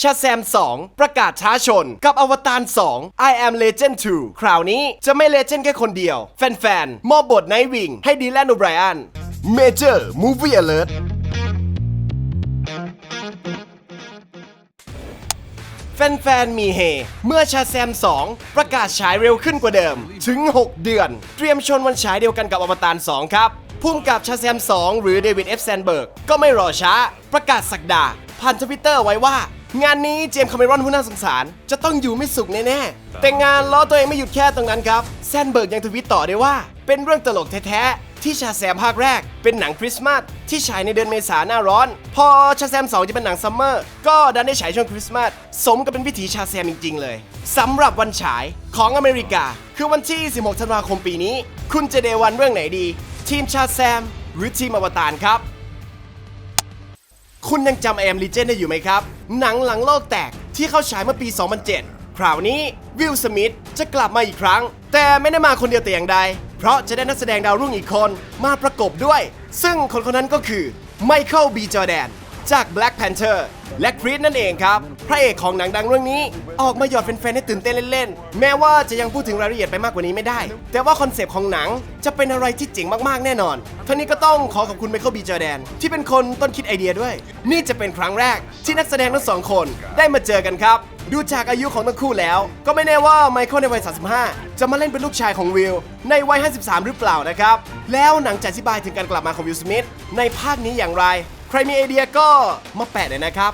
ชาแซม 2 ประกาศท้าชน กับอวตาร 2 I am Legend 2 คราวนี้จะไม่เลเจนด์แค่คนเดียว แฟนๆ มอบบทไนท์วิงให้ดีแลนโอไบรอัน Major Movie Alert แฟนๆ มีเฮ เมื่อชาแซม 2 ประกาศฉายเร็วขึ้นกว่าเดิม ถึง 6 เดือน เตรียมชนวันฉายเดียวกันกับอวตาร 2 ครับพุ่มกับชาแซม 2 หรือเดวิดเอฟแซนเบิร์กก็ไม่รอช้า ประกาศสักดาผ่านทวิตเตอร์ไว้ว่า งานนี้เจมส์คาเมรอนผู้น่าสงสาร จะต้องอยู่ไม่สุขแน่ๆ แต่งานล้อตัวเองไม่หยุดแค่ตรงนั้นครับ แซนเบิร์กยังทวิตต่อได้ว่า เป็นเรื่องตลกแท้ๆ ที่ชาแซมภาคแรก เป็นหนังคริสต์มาสที่ฉายในเดือนเมษาหน้าร้อน พอชาแซม2จะเป็นหนังซัมเมอร์ ก็ดันได้ฉายช่วงคริสต์มาสสมกับเป็นวิถีชาแซมจริง ๆ เลยสำหรับวันฉายของอเมริกา คือวันที่ 16 ธันวาคมปีนี้ คุณจะเดวันเรื่องไหนดี ทีมชาแซม หรือทีมอวตารครับ คุณยังจำแอมลีเจนได้อยู่ไหมครับ หนังหลังโลกแตกที่เข้าฉายเมื่อปี 2007 คราวนี้วิลสมิธจะกลับมาอีกครั้ง แต่ไม่ได้มาคนเดียวแต่อย่างใด เพราะจะได้นักแสดงดาวรุ่งอีกคนมาประกบด้วย ซึ่งคนคนนั้นก็คือไมเคิลบีจอแดน จาก Black Panther และครีดนั่นเองครับ พระเอกของหนังดังเรื่องนี้ ออกมาหยอดแฟนๆให้ตื่นเต้นเล่นๆ แม้ว่าจะยังพูดถึงรายละเอียดไปมากกว่านี้ไม่ได้ แต่ว่าคอนเซปต์ของหนังจะเป็นอะไรที่เจ๋งมากๆแน่นอนทั้งนี้ก็ต้องขอขอบคุณไมเคิลบีจอแดน ที่เป็นคนต้นคิดไอเดียด้วย นี่จะเป็นครั้งแรกที่นักแสดงทั้งสองคนได้มาเจอกันครับดูจากอายุของทั้งคู่แล้ว ก็ไม่แน่ว่าไมเคิลในวัย 35 จะมาเล่นเป็นลูกชายของวิลในวัย 53 หรือเปล่านะครับ แล้วหนังจะอธิบายถึงการกลับมาของวิลสมิธในภาคนี้อย่างไร รมีไอเดียก็มาแปะเลยนะครับ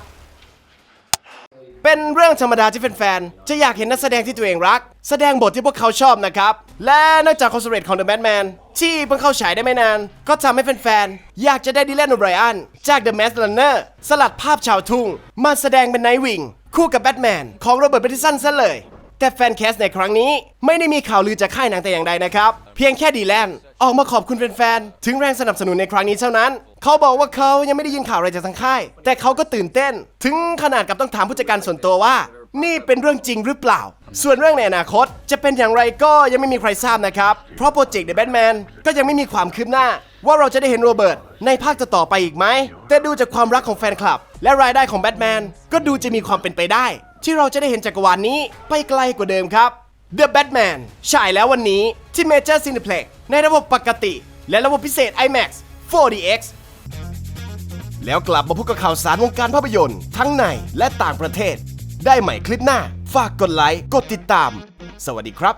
เป็นเรื่องธรรมดาที่แฟนๆ จะอยากเห็นนักแสดงที่ตัวเองรัก แสดงบทที่พวกเขาชอบนะครับ และนอกจากคอนเสิร์ตของ The Batman ที่เพิ่งเข้าฉายได้ไม่นาน ก็ทำให้แฟนๆ อยากจะได้ดิแลนโอไบรอันจาก The Mask Runner สลัดภาพชาวทุ่ง มาแสดงเป็นไนท์วิงคู่กับแบทแมนของโรเบิร์ตแพตติสันซะเลยแต่แฟนแคสในครั้งนี้ไม่ได้มีข่าวลือจากค่ายหนังแต่อย่างใดนะครับ เพียงแค่ดีแลนออกมาขอบคุณแฟนๆ ถึงแรงสนับสนุนในครั้งนี้เท่านั้น เขาบอกว่าเขายังไม่ได้ยินข่าวอะไรจากทางค่าย แต่เขาก็ตื่นเต้น ถึงขนาดกับต้องถามผู้จัดการส่วนตัวว่า นี่เป็นเรื่องจริงหรือเปล่า ส่วนเรื่องในอนาคตจะเป็นอย่างไรก็ยังไม่มีใครทราบนะครับ เพราะโปรเจกต์ The Batman ก็ยังไม่มีความคืบหน้า ว่าเราจะได้เห็นโรเบิร์ตในภาคต่อๆไปอีกไหม แต่ดูจากความรักของแฟนคลับ และรายได้ของแบทแมนก็ดูจะมีความเป็นไปได้ ที่เราจะได้เห็นจักรวาลนี้ไปไกลกว่าเดิมครับ The Batman ฉายแล้ววันนี้ที่ Major Cineplex ในระบบปกติ และระบบพิเศษ IMAX 4DX แล้วกลับมาพบกับข่าวสารวงการภาพยนตร์ ทั้งในและต่างประเทศ ได้ใหม่คลิปหน้า ฝากกดไลค์ กดติดตาม สวัสดีครับ